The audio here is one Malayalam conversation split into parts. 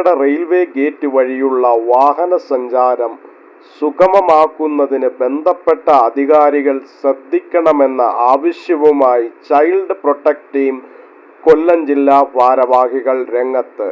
കൂട്ടിക്കട റെയിൽവേ ഗേറ്റ് വഴിയുള്ള വാഹന സഞ്ചാരം സുഗമമാക്കുന്നതിന് ബന്ധപ്പെട്ട അധികാരികൾ ശ്രദ്ധിക്കണമെന്ന ആവശ്യവുമായി ചൈൽഡ് പ്രൊട്ടക്ട് ടീം കൊല്ലം ജില്ലാ ഭാരവാഹികൾ രംഗത്ത്.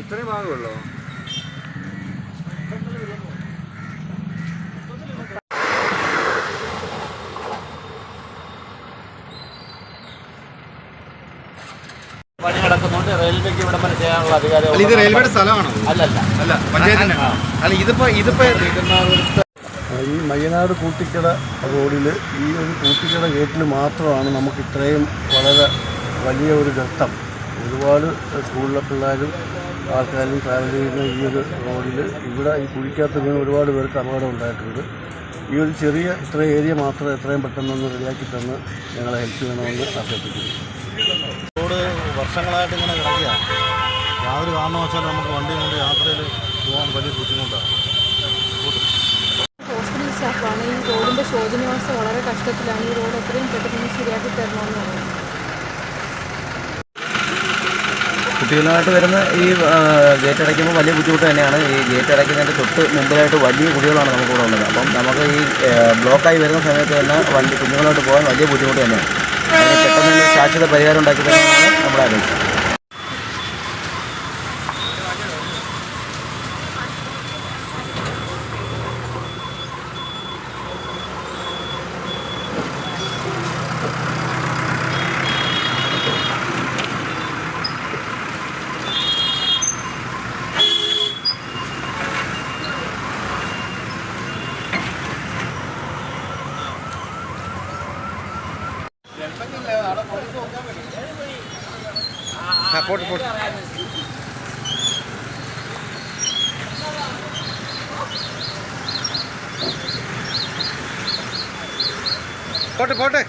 ഇത്രയും ഭാഗമുള്ളോ? പണി നടക്കുന്നുണ്ട്. റെയിൽവേക്ക് ഇവിടെ ഇവിടം ചെയ്യാനുള്ള അധികാരം അല്ല ഇത് റെയിൽവേയുടെ സ്ഥലമാണോ? അല്ലല്ല. അല്ല പഞ്ചായത്തിന്റെ അല്ല ഇതിപ്പോ ഇതിപ്പോ ഈ മയ്യനാട് കൂട്ടിക്കട റോഡിൽ ഈ ഒരു കൂട്ടിക്കട ഗേറ്റിൽ മാത്രമാണ് നമുക്ക് ഇത്രയും വളരെ വലിയ ഒരു ഘട്ടം ഒരുപാട് സ്കൂളിലെ പിള്ളേരും ആൾക്കാരും ട്രാവൽ ചെയ്യുന്ന ഈ ഒരു റോഡിൽ ഇവിടെ ഈ കുഴിക്കകത്ത് വീണ് ഒരുപാട് പേർക്ക് അപകടം ഉണ്ടായിട്ടുണ്ട്. ഈ ഒരു ചെറിയ ഇത്ര ഏരിയ മാത്രം എത്രയും പെട്ടെന്നൊന്ന് റെഡിയാക്കി തന്ന് ഞങ്ങളെ ഹെൽപ്പ് ചെയ്യണമെന്ന് അഭ്യർത്ഥിക്കുന്നു. റോഡ് വർഷങ്ങളായിട്ട് ഇങ്ങനെ കിടക്കുക യാതൊരു കാരണവശാലും നമുക്ക് വണ്ടി കൊണ്ട് യാത്രയിൽ പോകാൻ വലിയ ബുദ്ധിമുട്ടാണ്. ശോചനീയാവസ്ഥ വളരെ കഷ്ടത്തിലാണ്. ഈ റോഡ് എത്രയും പെട്ടെന്ന് ശരിയാക്കി തരണമെന്ന് പറയുന്നത് കുട്ടികളുമായിട്ട് വരുന്ന ഈ ഗേറ്റ് അടയ്ക്കുമ്പോൾ വലിയ ബുദ്ധിമുട്ട് തന്നെയാണ്. ഈ ഗേറ്റ് അടയ്ക്കുന്നതിന്റെ തൊട്ട് മുമ്പിലായിട്ട് വലിയ കുടികളാണ് നമുക്കിവിടെ ഉള്ളത്. അപ്പം നമുക്ക് ഈ ബ്ലോക്കായി വരുന്ന സമയത്ത് തന്നെ വണ്ടി കുഞ്ഞുങ്ങളോട്ട് പോകാൻ വലിയ ബുദ്ധിമുട്ട് തന്നെയാണ്. പെട്ടെന്ന് ശാശ്വത പരിഹാരം ഉണ്ടാക്കി തരാനാണ് നമ്മുടെ ആലോചന പോട്ടെ പോട്ടെ.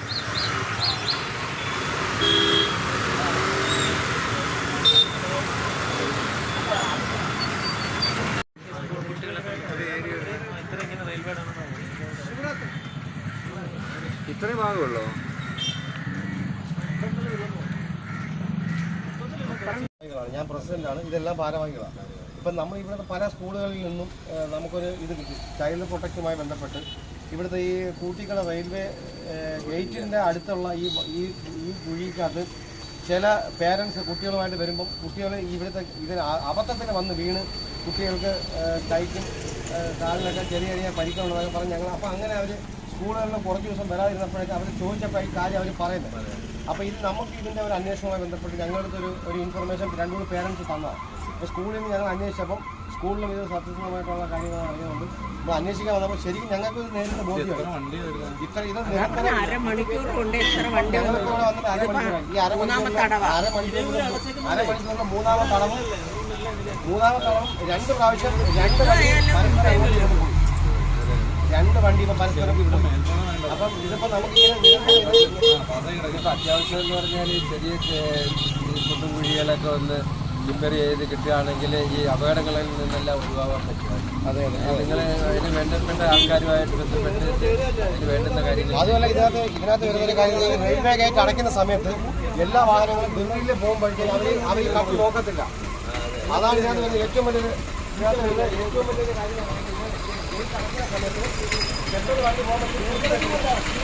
ഇത്രയും ഭാഗമുള്ളോ? ഞാൻ പ്രസിഡന്റാണ് ഇതെല്ലാം ഭാരവാഹികളാണ് ഇപ്പം നമ്മൾ ഇവിടുത്തെ പല സ്കൂളുകളിൽ നിന്നും നമുക്കൊരു ഇത് കിട്ടി. ചൈൽഡ് പ്രൊട്ടക്റ്റുമായി ബന്ധപ്പെട്ട് ഇവിടുത്തെ ഈ കൂട്ടിക്കട റെയിൽവേ ഗേറ്റിന്റെ അടുത്തുള്ള ഈ ഈ ഈ കുഴിക്കകത്ത് ചില പേരൻസ് കുട്ടികളുമായിട്ട് വരുമ്പം കുട്ടികൾ ഇവിടുത്തെ ഇതിന് അബദ്ധത്തിന് വന്ന് വീണ് കുട്ടികൾക്ക് കൈക്ക് കാലിനൊക്കെ ചെറിയ ചെറിയ പരിക്കുള്ളതൊക്കെ പറഞ്ഞ് ഞങ്ങൾ അപ്പോൾ അങ്ങനെ അവർ സ്കൂളുകളിൽ കുറച്ച് ദിവസം വരാതിരുന്നപ്പോഴേക്കും അവർ ചോദിച്ചപ്പോൾ ഈ കാര്യം അവർ പറയുന്നത്. അപ്പോൾ ഇത് നമുക്ക് ഇതിന്റെ ഒരു അന്വേഷണവുമായി ബന്ധപ്പെട്ട് ഞങ്ങളുടെ ഒരു ഒരു ഇൻഫർമേഷൻ രണ്ട് മൂന്ന് പേരൻസ് തന്നതാണ് അപ്പോൾ സ്കൂളിൽ നിന്ന് ഞങ്ങൾ അന്വേഷിച്ചപ്പം സ്കൂളിലും ഇത് സത്യസന്ധമായിട്ടുള്ള കാര്യങ്ങൾ അറിയുന്നത് അപ്പോൾ അന്വേഷിക്കാൻ വന്നപ്പോൾ ശരിക്കും ഞങ്ങൾക്ക് ഇത് നേരിട്ട് ബോധ്യമാണ്? ഇത്ര ഇത് നിരന്തരം അരമണിക്കൂർ കൊണ്ട് ഇത്ര വണ്ടി ഞങ്ങൾക്ക് ഇവിടെ വന്നിട്ട് ഈ മൂന്നാമത്തെ തടവും മൂന്നാമത്തെ തടവും രണ്ട് പ്രാവശ്യം രണ്ട് വണ്ടി രണ്ട് വണ്ടി ഇപ്പം പരസ്പരം പോയി. അപ്പം ഇതിപ്പോൾ നമുക്ക് ഇങ്ങനെ അത്യാവശ്യം എന്ന് പറഞ്ഞാൽ ചെറിയ കുണ്ടും കുഴികളൊക്കെ ഒന്ന് റിപ്പയർ ചെയ്ത് കിട്ടുകയാണെങ്കിൽ ഈ അപകടങ്ങളിൽ നിന്നെല്ലാം ഒഴിവാക്കാൻ പറ്റും. അതെ നിങ്ങൾ അതിന് വേണ്ടപ്പെട്ട ആൾക്കാരുമായിട്ട് ബന്ധപ്പെട്ട് അതിന് വേണ്ടുന്ന കാര്യങ്ങൾ അതുപോലെ ഇതിനകത്ത് ഇതിനകത്ത് വരുന്ന കാര്യങ്ങൾ റെയിൽവേ ഗേറ്റ് അടയ്ക്കുന്ന സമയത്ത് എല്ലാ വാഹനങ്ങളും ദില്ലിയിൽ പോകുമ്പോഴത്തേക്കും അവർ അവർ ഈ കപ്പ് നോക്കത്തില്ല. അതാണ് ഇതിനകത്ത് വരുന്ന ഏറ്റവും വലിയൊരു ഇതിനകത്ത് വരുന്ന ഏറ്റവും വലിയൊരു കാര്യം എന്ന് പറയുന്നത് ഗേറ്റ് അടയ്ക്കുന്ന സമയത്ത് പെട്രോൾ വണ്ടി പോകുമ്പോൾ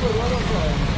Bueno, bueno, bueno.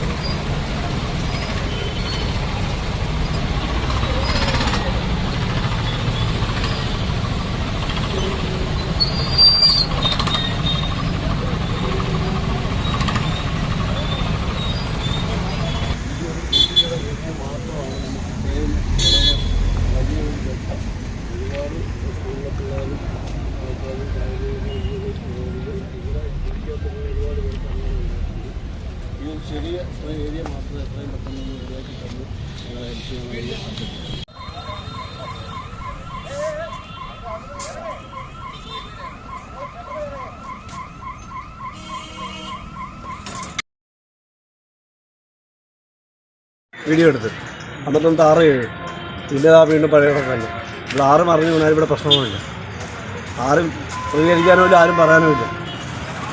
വീഡിയോ എടുത്ത്. അമ്പത്തൊന്ന് ആറ് ഏഴ്. പിന്നെ ആ വീണ്ടും പഴയ തന്നെ ഇവിടെ ആരും അറിഞ്ഞു വീണാൽ ഇവിടെ പ്രശ്നമൊന്നുമില്ല. ആരും പ്രതികരിക്കാനും ഇല്ല ആരും പറയാനും ഇല്ല.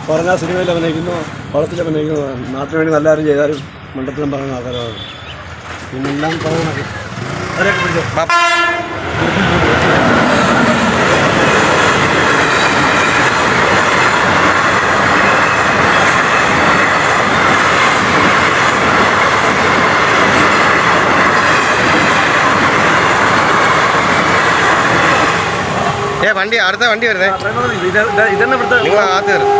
പറഞ്ഞാൽ സിനിമയിൽ അഭിനയിക്കുന്നു പടത്തിൽ അഭിനയിക്കുന്നു. നാട്ടിന് വേണ്ടി നല്ല ആരും ചെയ്താലും മണ്ഡലത്തിലും പറയുന്ന ആൾക്കാരാണ്. പിന്നെല്ലാം പറയുന്നത്. ഏ വണ്ടി അടുത്ത വണ്ടി വരുന്നേ ഇതന്നെ ഇവിടുത്തെ നിങ്ങൾ ആദ്യം കയറും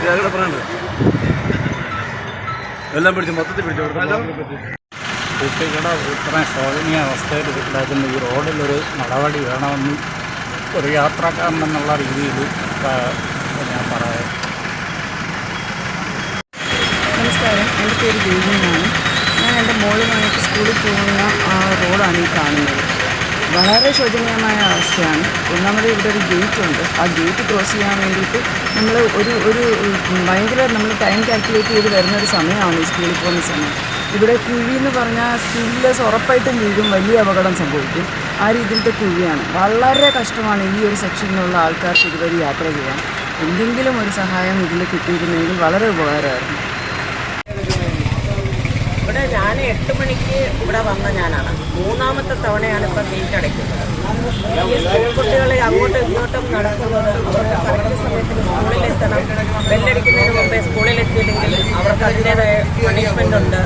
ഒരാളുടെ പറയണ്ടേ എല്ലാം പിടിച്ചു മൊത്തത്തിൽ പിടിച്ചു കുട്ടികളുടെ ഇത്രയും ശോചനീയ അവസ്ഥയിൽ കിടക്കുന്ന ഈ റോഡിലൊരു നടപടി വേണമെന്ന് ഒരു യാത്രക്കാരൻ എന്നുള്ള രീതിയിൽ ഞാൻ പറയാം. നമസ്കാരം. എന്റെ പേര് ദേവിയാണ് ഞാൻ എന്റെ മോളുമായിട്ട് സ്കൂളിൽ പോകുന്ന ആ റോഡാണ് ഈ കാണുന്നത്. വളരെ ശോചനീയമായ അവസ്ഥയാണ്. ഒന്നാമത് ഇവിടെ ഒരു ഗേറ്റ് ഉണ്ട്. ആ ഗേറ്റ് ക്രോസ് ചെയ്യാൻ വേണ്ടിയിട്ട് നമ്മൾ ഒരു ഒരു ഭയങ്കര നമ്മൾ ടൈം കാൽക്കുലേറ്റ് ചെയ്ത് വരുന്ന ഒരു സമയമാണ് സ്കൂളിൽ പോകുന്ന സമയം. ഇവിടെ കുഴി എന്ന് പറഞ്ഞാൽ സ്കൂളിലേസ് ഉറപ്പായിട്ടും വീഴും വലിയ അപകടം സംഭവിക്കും. ആ രീതിയിലത്തെ കുഴിയാണ്. വളരെ കഷ്ടമാണ് ഈ ഒരു സെക്ഷനിലുള്ള ആൾക്കാർക്ക് ഇതുവരെ യാത്ര ചെയ്യാൻ. എന്തെങ്കിലും ഒരു സഹായം ഇതിൽ കിട്ടിയിരുന്നെങ്കിൽ വളരെ ഉപകാരമായിരുന്നു. ഇവിടെ ഞാൻ എട്ട് മണിക്ക് ഇവിടെ വന്ന ഞാനാണ്. മൂന്നാമത്തെ തവണയാണ് ഇപ്പം ഗേറ്റ് അടയ്ക്കുന്നത്. ഈ സ്കൂൾ കുട്ടികളെ അങ്ങോട്ടും ഇങ്ങോട്ടും നടക്കുന്നത് അവർക്ക് കറക്റ്റ് സമയത്തിന് സ്കൂളിലെത്തണം. ബെല്ലടിക്കുന്നതിന് മുമ്പേ സ്കൂളിലെത്തിയില്ലെങ്കിൽ അവർക്ക് അതിന്റേതായ പണിഷ്മെന്റ് ഉണ്ട്.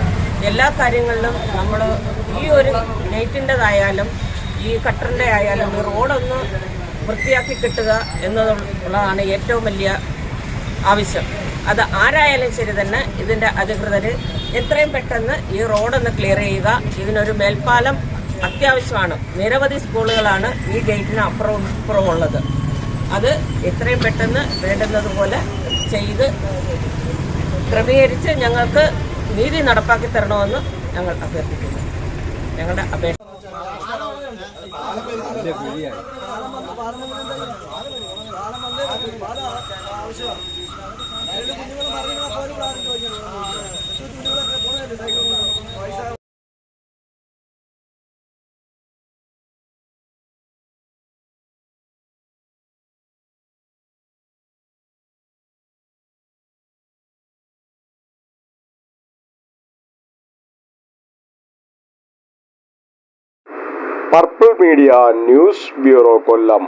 എല്ലാ കാര്യങ്ങളിലും നമ്മൾ ഈ ഒരു നെയ്റ്റിന്റെതായാലും ഈ കട്ടറിന്റെ ആയാലും ഈ റോഡൊന്ന് വൃത്തിയാക്കി കിട്ടുക എന്നതുള്ളതാണ് ഏറ്റവും വലിയ ആവശ്യം. അത് ആരായാലും ശരി തന്നെ ഇതിന്റെ അധികൃതർ എത്രയും പെട്ടെന്ന് ഈ റോഡൊന്ന് ക്ലിയർ ചെയ്യുക. ഇതിനൊരു മേൽപ്പാലം അത്യാവശ്യമാണ്. നിരവധി സ്കൂളുകളാണ് ഈ ഗേറ്റിന് അപ്പുറവും ഇപ്പുറവും ഉള്ളത് അത് എത്രയും പെട്ടെന്ന് വേണ്ടുന്നതുപോലെ ചെയ്ത് ക്രമീകരിച്ച് ഞങ്ങൾക്ക് നീതി നടപ്പാക്കി തരണമെന്ന് ഞങ്ങൾ അഭ്യർത്ഥിക്കുന്നു. ഞങ്ങളുടെ അപേക്ഷ purple media news bureau Kollam.